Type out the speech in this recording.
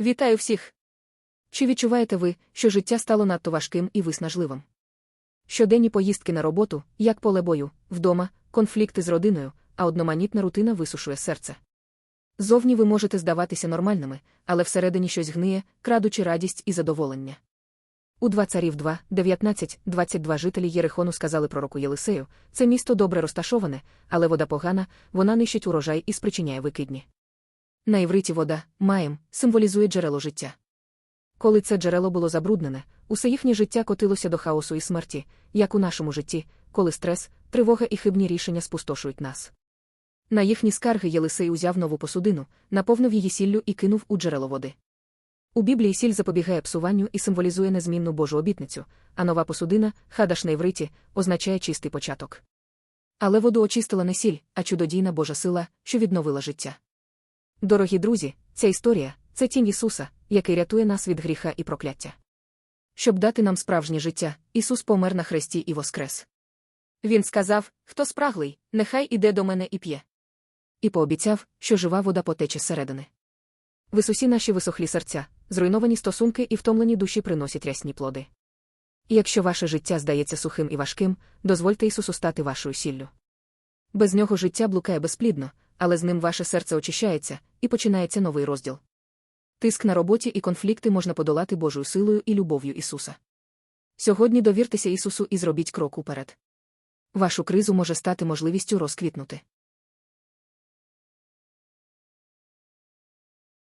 Вітаю всіх! Чи відчуваєте ви, що життя стало надто важким і виснажливим? Щоденні поїздки на роботу, як поле бою, вдома, конфлікти з родиною, а одноманітна рутина висушує серце. Зовні ви можете здаватися нормальними, але всередині щось гниє, крадучи радість і задоволення. У два царів 2, 19, 22 жителі Єрихону сказали пророку Єлисею, це місто добре розташоване, але вода погана, вона нищить урожай і спричиняє викидні. На івриті вода, маєм, символізує джерело життя. Коли це джерело було забруднене, усе їхнє життя котилося до хаосу і смерті, як у нашому житті, коли стрес, тривога і хибні рішення спустошують нас. На їхні скарги Єлисей узяв нову посудину, наповнив її сіллю і кинув у джерело води. У Біблії сіль запобігає псуванню і символізує незмінну Божу обітницю, а нова посудина, хадаш на івриті, означає чистий початок. Але воду очистила не сіль, а чудодійна Божа сила, що відновила життя. Дорогі друзі, ця історія це тінь Ісуса, який рятує нас від гріха і прокляття. Щоб дати нам справжнє життя, Ісус помер на хресті і воскрес. Він сказав: Хто спраглий, нехай іде до мене і п'є. І пообіцяв, що жива вода потече зсередини. В Ісусі наші висохлі серця, зруйновані стосунки і втомлені душі приносять рясні плоди. І якщо ваше життя здається сухим і важким, дозвольте Ісусу стати вашою сіллю. Без нього життя блукає безплідно, але з ним ваше серце очищається, і починається новий розділ. Тиск на роботі і конфлікти можна подолати Божою силою і любов'ю Ісуса. Сьогодні довіртеся Ісусу і зробіть крок уперед. Вашу кризу може стати можливістю розквітнути.